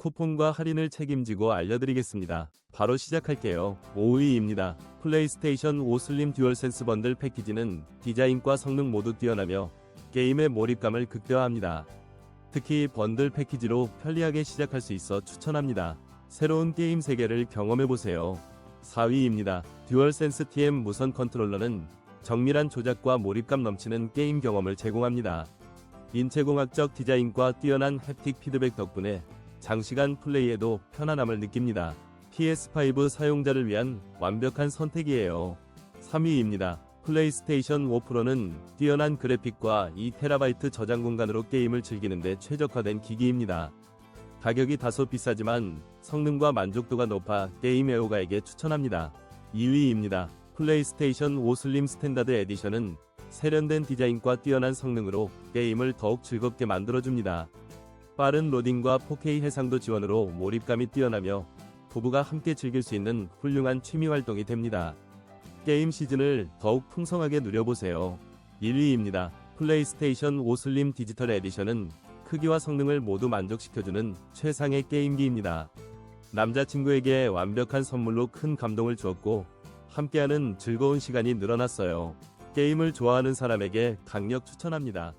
쿠폰과 할인을 책임지고 알려드리겠습니다. 바로 시작할게요. 5위입니다. 플레이스테이션 5 슬림 듀얼센스 번들 패키지는 디자인과 성능 모두 뛰어나며 게임의 몰입감을 극대화합니다. 특히 번들 패키지로 편리하게 시작할 수 있어 추천합니다. 새로운 게임 세계를 경험해보세요. 4위입니다. 듀얼센스 TM 무선 컨트롤러는 정밀한 조작과 몰입감 넘치는 게임 경험을 제공합니다. 인체공학적 디자인과 뛰어난 햅틱 피드백 덕분에 장시간 플레이에도 편안함을 느낍니다. PS5 사용자를 위한 완벽한 선택이에요. 3위입니다. 플레이스테이션 5 프로는 뛰어난 그래픽과 2TB 저장 공간으로 게임을 즐기는데 최적화된 기기입니다. 가격이 다소 비싸지만 성능과 만족도가 높아 게임 애호가에게 추천합니다. 2위입니다. 플레이스테이션 5 슬림 스탠다드 에디션은 세련된 디자인과 뛰어난 성능으로 게임을 더욱 즐겁게 만들어줍니다. 빠른 로딩과 4K 해상도 지원으로 몰입감이 뛰어나며 부부가 함께 즐길 수 있는 훌륭한 취미 활동이 됩니다. 게임 시즌을 더욱 풍성하게 누려보세요. 1위입니다. 플레이스테이션 5 슬림 디지털 에디션은 크기와 성능을 모두 만족시켜주는 최상의 게임기입니다. 남자친구에게 완벽한 선물로 큰 감동을 주었고 함께하는 즐거운 시간이 늘어났어요. 게임을 좋아하는 사람에게 강력 추천합니다.